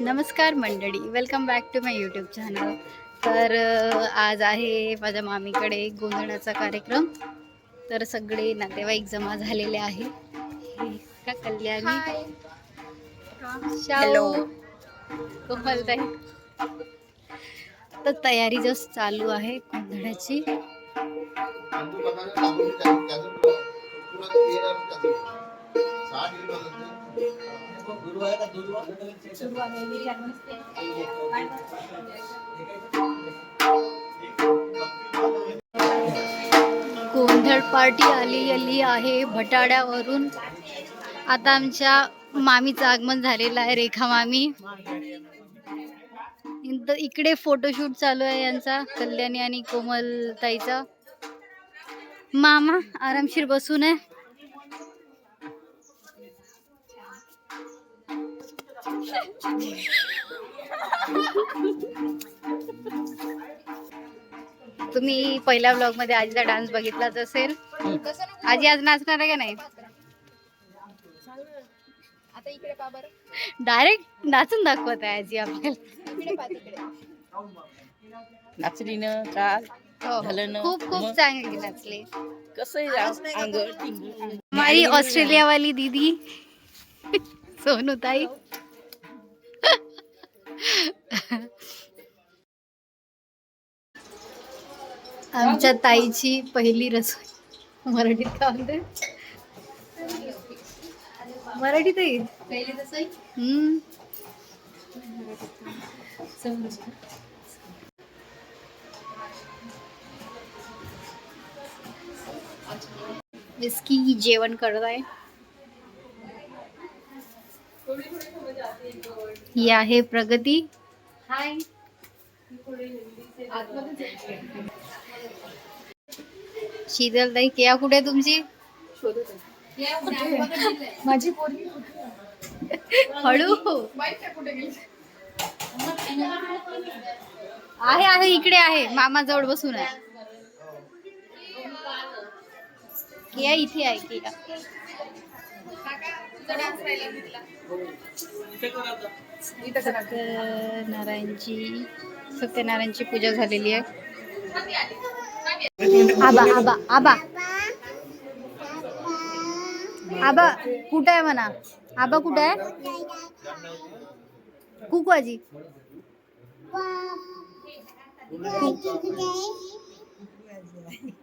नमस्कार मंडळी welcome back to my YouTube channel तर आज आहे माझ्या मामीकडे गोंधळाचा कार्यक्रम तर सगळे नातेवाईक जमा झालेले आहे हे का कल्याणी कोमलताई तर तयारी जस्ट चालू आहे गोंधळाची गोंधळ पार्टी आली आली आहे भटाड्यावरून. आता आमच्या मामीचं आगमन झालेलं आहे रेखा मामी. इकडे फोटोशूट चालू आहे यांचा कल्याणी आणि कोमल ताईचा मामा आरामशीर बसून आहे. तुम्ही पहिल्या ब्लॉगमध्ये आजीचा डान्स बघितलाच असेल. आजी आज नाचणार आहे का नाही? आता इकडे पा बरं. डायरेक्ट नाचून दाखवत आहे आजी आपल्याला. इकडे पा तिकडे. नाचली ना काल हो? खूप खूप? चांगली नाचली. कसं अंग हमारी ऑस्ट्रेलिया वाली दीदी. सोनू ताई आमच्या ताईची पहिली रसोई. मराठीत काय म्हणते मराठीत येईल पहिले विस्की जेवण करत आहे ही आहे प्रगती. हाय. शीतल ताई केया कुठे आहे तुमची? माझी पोरगी हळू. आहे आहे इकडे आहे. मामा जवळ बसून आहे. किया इथे आहे किया. सत्यनारायणची सत्यनारायणची पूजा झालेली आहे. आबा आबा आबा. आबा कुठं आहे म्हणा? आबा कुठं आहे? कुकू आजी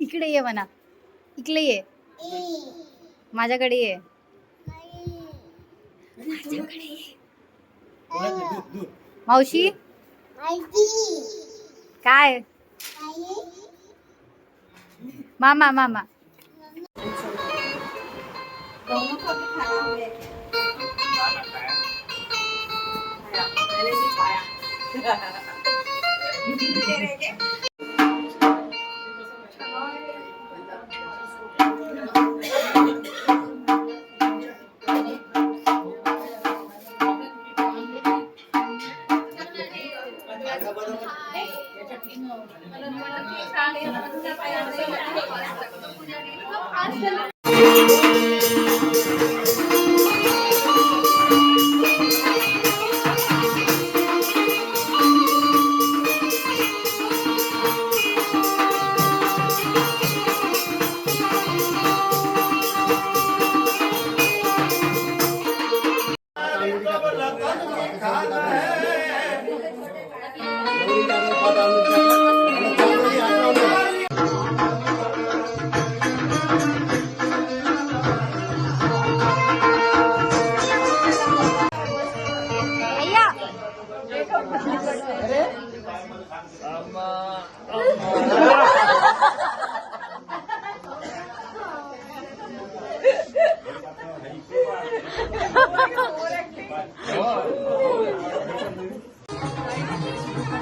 इकडे ये म्हणा. इकडे ये माझ्याकडे ये. माझ्याकडे ये. मावशी काय मामा मामा Thank you.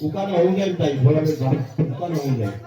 ઉકાનો હોઈ જાય ટાઈમ બરાબર ઉકાનો હોઈ જાય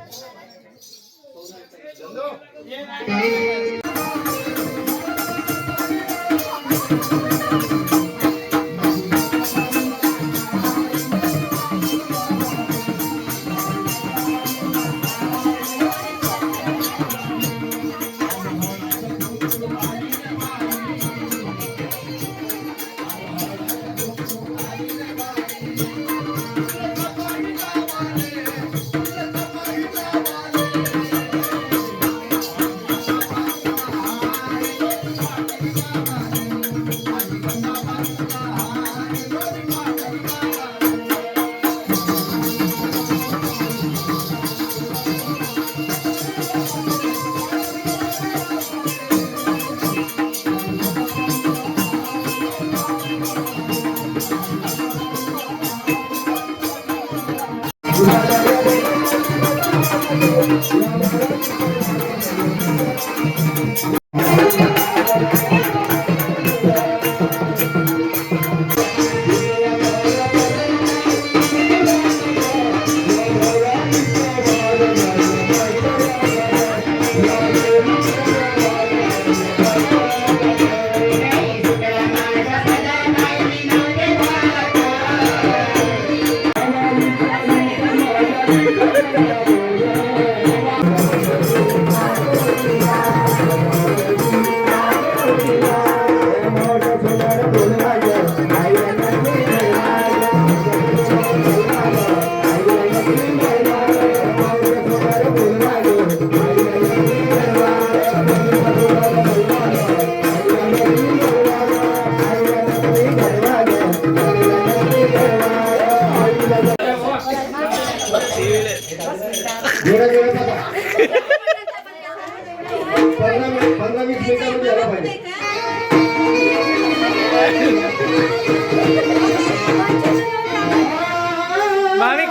पंधरा वीस मिनिटामध्ये यायला पाहिजे.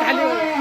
खाली फोटो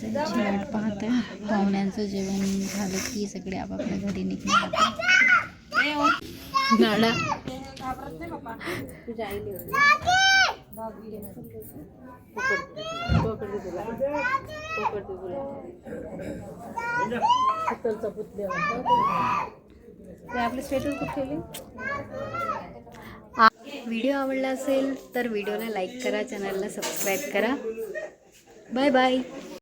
सगळे जायची वाट पाहत आहे. पाहुण्यांचं जेवण झालं की सगळे आपापल्या घरी निघून गाडा ते आपले स्टेटस व्हिडिओ आवडला असेल तर व्हिडिओला लाईक करा चॅनलला सबस्क्राईब करा. Bye bye.